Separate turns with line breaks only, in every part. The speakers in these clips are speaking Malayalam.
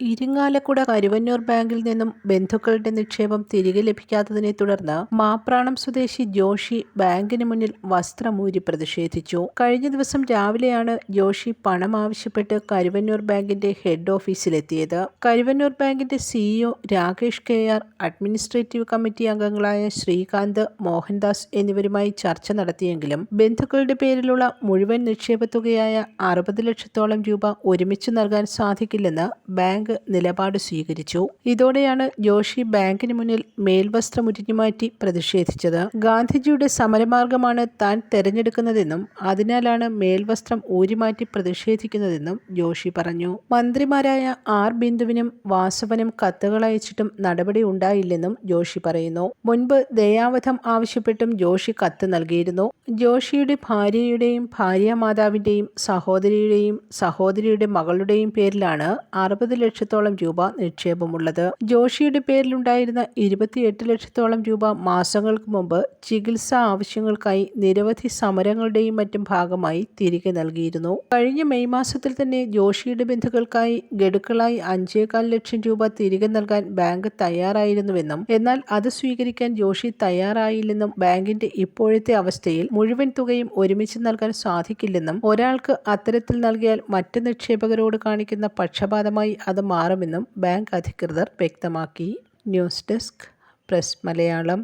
ഇരിങ്ങാലക്കുട കരുവന്നൂർ ബാങ്കിൽ നിന്നും ബന്ധുക്കളുടെ നിക്ഷേപം തിരികെ ലഭിക്കാത്തതിനെ തുടർന്ന് മാപ്രാണം സ്വദേശി ജോഷി ബാങ്കിന് മുന്നിൽ വസ്ത്രമൂരി പ്രതിഷേധിച്ചു. കഴിഞ്ഞ ദിവസം രാവിലെയാണ് ജോഷി പണം ആവശ്യപ്പെട്ട് കരുവന്നൂർ ബാങ്കിന്റെ ഹെഡ് ഓഫീസിലെത്തിയത്. കരുവന്നൂർ ബാങ്കിന്റെ CEO Rakesh K R administrative committee അംഗങ്ങളായ ശ്രീകാന്ത് മോഹൻദാസ് എന്നിവരുമായി ചർച്ച നടത്തിയെങ്കിലും ബന്ധുക്കളുടെ പേരിലുള്ള മുഴുവൻ നിക്ഷേപ നിക്ഷേപത്തുകയായ അറുപത് ലക്ഷത്തോളം രൂപ ഒരുമിച്ച് നൽകാൻ സാധിക്കില്ലെന്ന് ബാങ്ക് നിലപാട് സ്വീകരിച്ചു. ഇതോടെയാണ് ജോഷി ബാങ്കിന് മുന്നിൽ മേൽവസ്ത്രം ഉരിഞ്ഞുമാറ്റി പ്രതിഷേധിച്ചത്. ഗാന്ധിജിയുടെ സമരമാർഗമാണ് താൻ തെരഞ്ഞെടുക്കുന്നതെന്നും അതിനാലാണ് മേൽവസ്ത്രം ഊരിമാറ്റി പ്രതിഷേധിക്കുന്നതെന്നും ജോഷി പറഞ്ഞു. മന്ത്രിമാരായ ആർ ബിന്ദുവിനും വാസവനും കത്തുകൾ അയച്ചിട്ടും നടപടി ഉണ്ടായില്ലെന്നും ജോഷി പറയുന്നു. മുൻപ് ദയാവധം ആവശ്യപ്പെട്ടും ജോഷി കത്ത് നൽകിയിരുന്നു. ജോഷിയുടെ ഭാര്യയുടെയും ഭാര്യ മാതാവിന്റെയും സഹോദരിയുടെയും സഹോദരിയുടെ മകളുടെയും പേരിലാണ് അറുപത് ലക്ഷത്തോളം രൂപ നിക്ഷേപമുള്ളത്. ജോഷിയുടെ പേരിലുണ്ടായിരുന്ന ഇരുപത്തിയെട്ട് ലക്ഷത്തോളം രൂപ മാസങ്ങൾക്ക് മുമ്പ് ചികിത്സാ ആവശ്യങ്ങൾക്കായി നിരവധി സമരങ്ങളുടെയും മറ്റും ഭാഗമായി തിരികെ നൽകിയിരുന്നു. കഴിഞ്ഞ മെയ് മാസത്തിൽ തന്നെ ജോഷിയുടെ ബന്ധുക്കൾക്കായി ഗഡുക്കളായി അഞ്ചേകാൽ ലക്ഷം രൂപ തിരികെ നൽകാൻ ബാങ്ക് തയ്യാറായിരുന്നുവെന്നും എന്നാൽ അത് സ്വീകരിക്കാൻ ജോഷി തയ്യാറായില്ലെന്നും ബാങ്കിന്റെ ഇപ്പോഴത്തെ അവസ്ഥയിൽ മുഴുവൻ തുകയും ഒരുമിച്ച് നൽകാൻ സാധിക്കില്ലെന്നും ഒരാൾക്ക് അത്തരത്തിൽ നൽകിയാൽ മറ്റ് നിക്ഷേപകരോട് കാണിക്കുന്ന പക്ഷപാതമായി അത് മാറുമെന്നും ബാങ്ക് അധികൃതർ വ്യക്തമാക്കി ന്യൂസ് ഡെസ്ക് പ്രസ് മലയാളം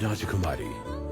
രാജകുമാരി